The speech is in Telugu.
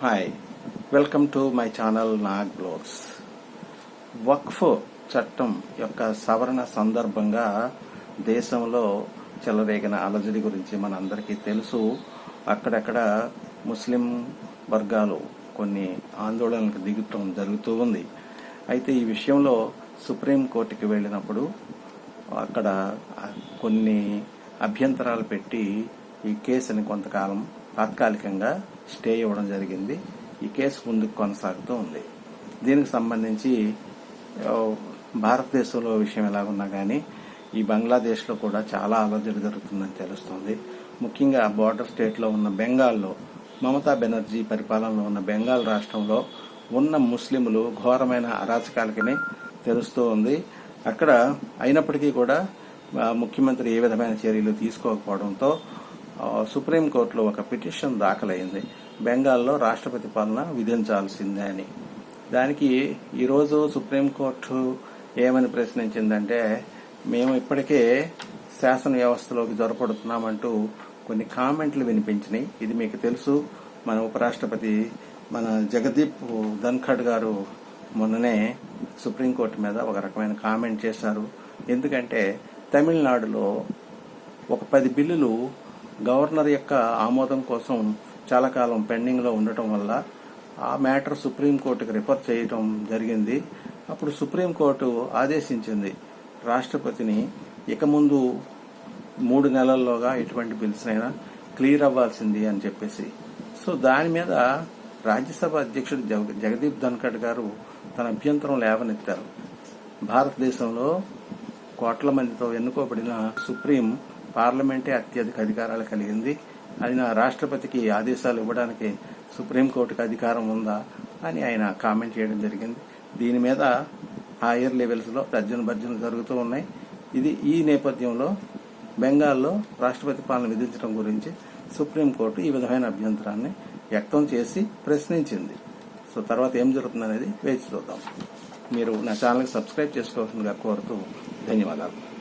Hi welcome to my channel Nag blogs వక్ఫ్ చట్టం యొక్క సవరణ సందర్భంగా దేశంలో చెలరేగిన అలజడి గురించి మనందరికీ తెలుసు. అక్కడక్కడ ముస్లిం వర్గాలు కొన్ని ఆందోళనలకు దిగుతూ జరుగుతూ ఉంది. అయితే ఈ విషయంలో సుప్రీంకోర్టుకి వెళ్ళినప్పుడు అక్కడ కొన్ని అభ్యంతరాలు పెట్టి ఈ కేసుని కొంతకాలం తాత్కాలికంగా స్టే ఇవ్వడం జరిగింది. ఈ కేసు ముందుకు కొనసాగుతూ ఉంది. దీనికి సంబంధించి భారతదేశంలో విషయం ఎలాగున్నా కానీ ఈ బంగ్లాదేశ్లో కూడా చాలా అలజడి జరుగుతుందని తెలుస్తుంది. ముఖ్యంగా బార్డర్ స్టేట్లో ఉన్న బెంగాల్లో మమతా బెనర్జీ పరిపాలనలో ఉన్న బెంగాల్ రాష్ట్రంలో ఉన్న ముస్లింలు ఘోరమైన అరాచకాలకని తెలుస్తూ ఉంది. అక్కడ అయినప్పటికీ కూడా ముఖ్యమంత్రి ఏ విధమైన చర్యలు తీసుకోకపోవడంతో సుప్రీంకోర్టులో ఒక పిటిషన్ దాఖలైంది. బెంగాల్లో రాష్ట్రపతి పాలన విధించాల్సిందే అని. దానికి ఈరోజు సుప్రీంకోర్టు ఏమని ప్రశ్నించిందంటే మేము ఇప్పటికే శాసన వ్యవస్థలోకి జొరపడుతున్నామంటూ కొన్ని కామెంట్లు వినిపించినాయి. ఇది మీకు తెలుసు. మన ఉపరాష్ట్రపతి మన జగదీప్ ధన్ఖడ్ గారు మొన్ననే సుప్రీంకోర్టు మీద ఒక రకమైన కామెంట్ చేశారు. ఎందుకంటే తమిళనాడులో ఒక పది బిల్లులు గవర్నర్ యొక్క ఆమోదం కోసం చాలా కాలం పెండింగ్లో ఉండటం వల్ల ఆ మ్యాటర్ సుప్రీంకోర్టుకి రిఫర్ చేయటం జరిగింది. అప్పుడు సుప్రీంకోర్టు ఆదేశించింది రాష్ట్రపతిని ఇక ముందు మూడు నెలల్లోగా ఎటువంటి బిల్స్ అయినా క్లియర్ అవ్వాల్సింది అని చెప్పేసి. సో దాని మీద రాజ్యసభ అధ్యక్షుడు జగ- జగదీప్ ధన్కడ్ గారు తన అభ్యంతరం లేవనెత్తారు. భారతదేశంలో కోట్ల మందితో ఎన్నుకోబడిన సుప్రీం పార్లమెంటే అత్యధిక అధికారాలు కలిగింది. అది నా రాష్ట్రపతికి ఆదేశాలు ఇవ్వడానికి సుప్రీంకోర్టుకి అధికారం ఉందా అని ఆయన కామెంట్ చేయడం జరిగింది. దీని మీద హైయర్ లెవెల్స్లో తర్జన భర్జనలు జరుగుతూ ఉన్నాయి. ఇది ఈ నేపథ్యంలో బెంగాల్లో రాష్ట్రపతి పాలన విధించడం గురించి సుప్రీంకోర్టు ఈ విధమైన అభ్యంతరాన్ని వ్యక్తం చేసి ప్రశ్నించింది. సో తర్వాత ఏం జరుగుతుందనేది వేచి చూద్దాం. మీరు నా ఛానల్కి సబ్స్క్రైబ్ చేసుకోవాల్సిందిగా కోరుతూ ధన్యవాదాలు.